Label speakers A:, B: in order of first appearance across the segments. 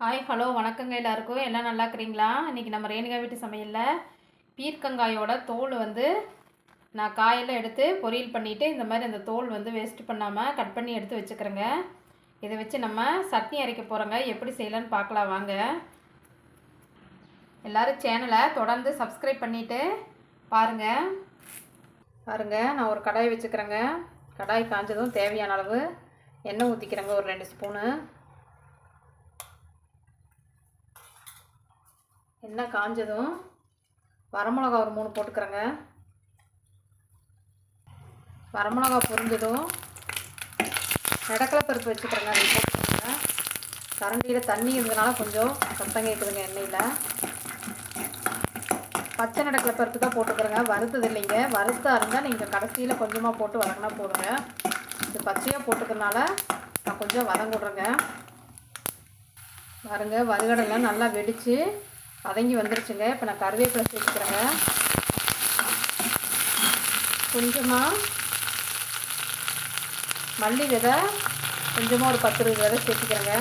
A: Hi hello வணக்கங்க எல்லாருக்கும். எல்லாம் நல்லா இருக்கிறீங்களா? இன்றைக்கி நம்ம ரேணுகா வீட்டு சமையலில் பீர்க்கங்காயோட தோல் வந்து நான் காயெல்லாம் எடுத்து பொரியல் பண்ணிவிட்டு இந்த மாதிரி அந்த தோல் வந்து வேஸ்ட் பண்ணாமல் கட் பண்ணி எடுத்து வச்சுக்கிறேங்க. இதை வச்சு நம்ம சட்னி அரைக்க போகிறோங்க எப்படி செய்யலான்னு பார்க்கலாம் வாங்க. எல்லோரும் சேனலை தொடர்ந்து சப்ஸ்கிரைப் பண்ணிவிட்டு பாருங்கள் பாருங்கள் நான் ஒரு கடாய் வச்சுக்கிறேங்க. கடாய் காஞ்சதும் தேவையான அளவு எண்ணெய் ஊற்றிக்கிறேங்க ஒரு ரெண்டு ஸ்பூனு எண்ணெய் காஞ்சதும்? வரமிளகா ஒரு மூணு போட்டுக்கிறேங்க. வரமிளகா பொரிஞ்சதும் இடக்கலை பருப்பு வச்சுக்கிறேங்க. அதை போட்டுக்கிறேங்க கரண்டியில் தண்ணி இருந்ததுனால கொஞ்சம் சத்தம் கேட்குதுங்க எண்ணெயில். பச்சை நடக்கலை பருப்பு தான் போட்டுக்கிறேங்க. வறுத்தது இல்லைங்க. வறுத்தாக இருந்தால் நீங்கள் கடைசியில் கொஞ்சமாக போட்டு வதங்கினா போடுங்க இது பச்சையாக போட்டுக்கிறதுனால நான் கொஞ்சம் வதங்கிடுறேங்க பாருங்கள் வறுகடலை நல்லா வெடித்து வதங்கி வந்துருச்சுங்க. இப்போ நான் கருவேப்பிலை சேர்த்துக்கிறேங்க. கொஞ்சமாக மல்லி விதை கொஞ்சமாக ஒரு பத்து இருபது விதை சேர்த்துக்கிறேங்க.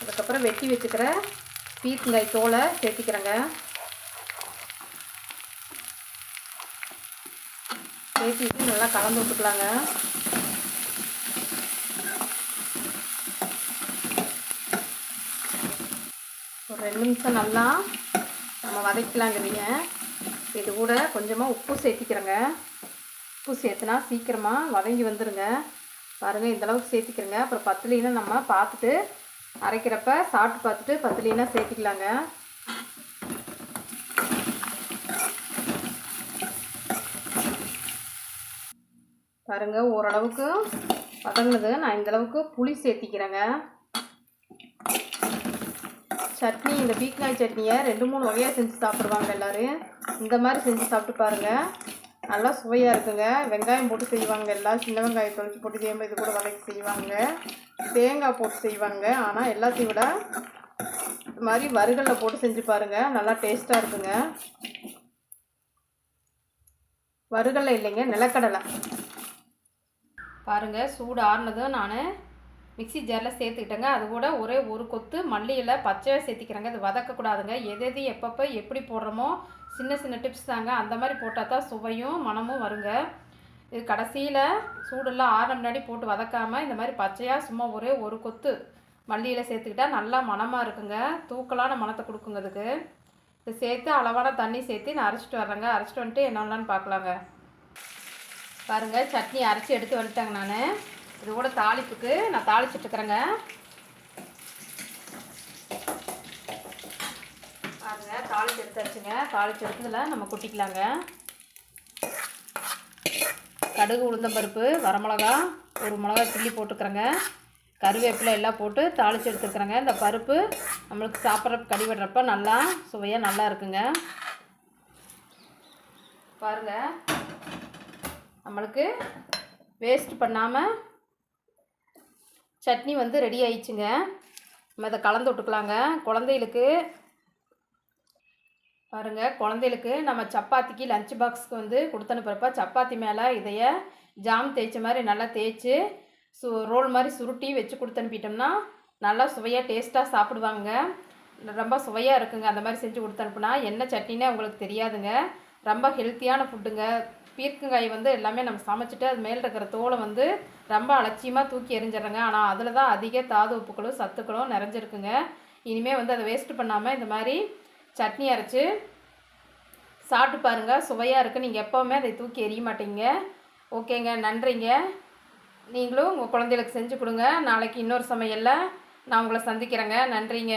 A: அதுக்கப்புறம் வெட்டி வச்சுக்கிற பீத்தங்காய் தோலை சேர்த்திக்கிறேங்க. சேர்த்திட்டு நல்லா கலந்து விட்டுக்கலாங்க. ரெண்டு நிமிஷம் நல்லா நம்ம வதக்கலாங்கிறீங்க. இது கூட கொஞ்சமாக உப்பு சேர்த்திக்கிறேங்க. உப்பு சேர்த்துனா சீக்கிரமாக வதங்கி வந்துடுங்க பாருங்கள் இந்தளவுக்கு சேர்த்திக்கிறேங்க. அப்புறம் பத்துலினா நம்ம பார்த்துட்டு அரைக்கிறப்ப சாப்பிட்டு பார்த்துட்டு பத்துலினா சேர்த்திக்கலாங்க. பாருங்கள் ஓரளவுக்கு வதங்குனது. நான் இந்தளவுக்கு புளி சேர்த்திக்கிறேங்க. சட்னி இந்த பீக்னாய் சட்னியை ரெண்டு மூணு வகையாக செஞ்சு சாப்பிடுவாங்க எல்லோரும். இந்த மாதிரி செஞ்சு சாப்பிட்டு பாருங்கள் நல்லா சுவையாக இருக்குங்க. வெங்காயம் போட்டு செய்வாங்க எல்லாம். சின்ன வெங்காயம் தொலைச்சி போட்டு தேம்பு இது கூட வதக்கி செய்வாங்க. தேங்காய் போட்டு செய்வாங்க. ஆனால் எல்லாத்தையும் விட இது மாதிரி வறுகளில் போட்டு செஞ்சு பாருங்கள் நல்லா டேஸ்ட்டாக இருக்குங்க. வறுகளில் இல்லைங்க நிலக்கடலை. பாருங்கள் சூடு ஆறுனதும் நான் மிக்சி ஜாரில் சேர்த்துக்கிட்டேங்க. அது கூட ஒரே ஒரு கொத்து மல்லியில் பச்சையாக சேர்த்திக்கிறேங்க. இது வதக்கக்கூடாதுங்க. எது எது எப்பப்போ எப்படி போடுறோமோ சின்ன சின்ன டிப்ஸ் தாங்க. அந்த மாதிரி போட்டால் தான் சுவையும் மனமும் வருங்க. இது கடைசியில் சூடெல்லாம் ஆறு முன்னாடி போட்டு வதக்காமல் இந்த மாதிரி பச்சையாக சும்மா ஒரே ஒரு கொத்து மல்லியில் சேர்த்துக்கிட்டா நல்லா மணமாக இருக்குங்க. தூக்கலான மணத்தை கொடுக்குங்க அதுக்கு இது சேர்த்து அளவான தண்ணி சேர்த்து நான் அரைச்சிட்டு வரேங்க அரைச்சிட்டு வந்துட்டு என்னென்னு பார்க்கலாங்க. பாருங்கள் சட்னி அரைச்சி எடுத்து வந்துட்டேங்க நான். இது கூட தாளிப்புக்கு நான் தாளிச்சிட்ருக்குறேங்க. பாருங்க தாளிச்சு எடுத்தாச்சுங்க. தாளிச்சு எடுத்ததில் நம்ம கொட்டிக்கலாங்க. கடுகு உளுந்தம்பருப்பு வரமிளகா ஒரு மிளகா கிள்ளி போட்டுக்கிறேங்க. கருவேப்பிலை எல்லாம் போட்டு தாளித்து எடுத்துருக்குறேங்க இந்த பருப்பு நம்மளுக்கு சாப்பிட்ற கடி விடுறப்ப நல்லா சுவையாக நல்லா இருக்குங்க. பாருங்கள் நம்மளுக்கு வேஸ்ட் பண்ணாமல் சட்னி வந்து ரெடி ஆயிடுச்சுங்க. நம்ம இதை கலந்து விட்டுக்கலாங்க. குழந்தைகளுக்கு பாருங்கள் குழந்தைகளுக்கு நம்ம சப்பாத்திக்கு லஞ்ச் பாக்ஸ்க்கு வந்து கொடுத்து அனுப்புகிறப்ப சப்பாத்தி மேலே இதைய ஜாம் தேய்ச்ச மாதிரி நல்லா தேய்ச்சி சு ரோல் மாதிரி சுருட்டி வச்சு கொடுத்து அனுப்பிட்டோம்னா நல்லா சுவையாக டேஸ்ட்டாக சாப்பிடுவாங்க. ரொம்ப சுவையாக இருக்குங்க. அந்த மாதிரி செஞ்சு கொடுத்து அனுப்புனா என்ன சட்னினே உங்களுக்கு தெரியாதுங்க. ரொம்ப ஹெல்த்தியான ஃபுட்டுங்க பீர்க்கங்காய் வந்து எல்லாமே நம்ம சமைச்சிட்டு அது மேலே இருக்கிற தோலை வந்து ரொம்ப அலட்சியமாக தூக்கி எரிஞ்சிடுறேங்க ஆனால் அதில் தான் அதிக தாது உப்புக்களும் சத்துக்களும் நிறைஞ்சிருக்குங்க. இனிமேல் வந்து அதை வேஸ்ட்டு பண்ணாமல் இந்த மாதிரி சட்னி அரைச்சி சாப்பிட்டு பாருங்கள் சுவையாக இருக்குது நீங்கள் எப்போவுமே அதை தூக்கி எறிய மாட்டீங்க. ஓகேங்க. நன்றிங்க. நீங்களும் உங்கள் குழந்தைகளுக்கு செஞ்சு கொடுங்க. நாளைக்கு இன்னொரு சமையலில் நான் உங்களை சந்திக்கிறேங்க. நன்றிங்க.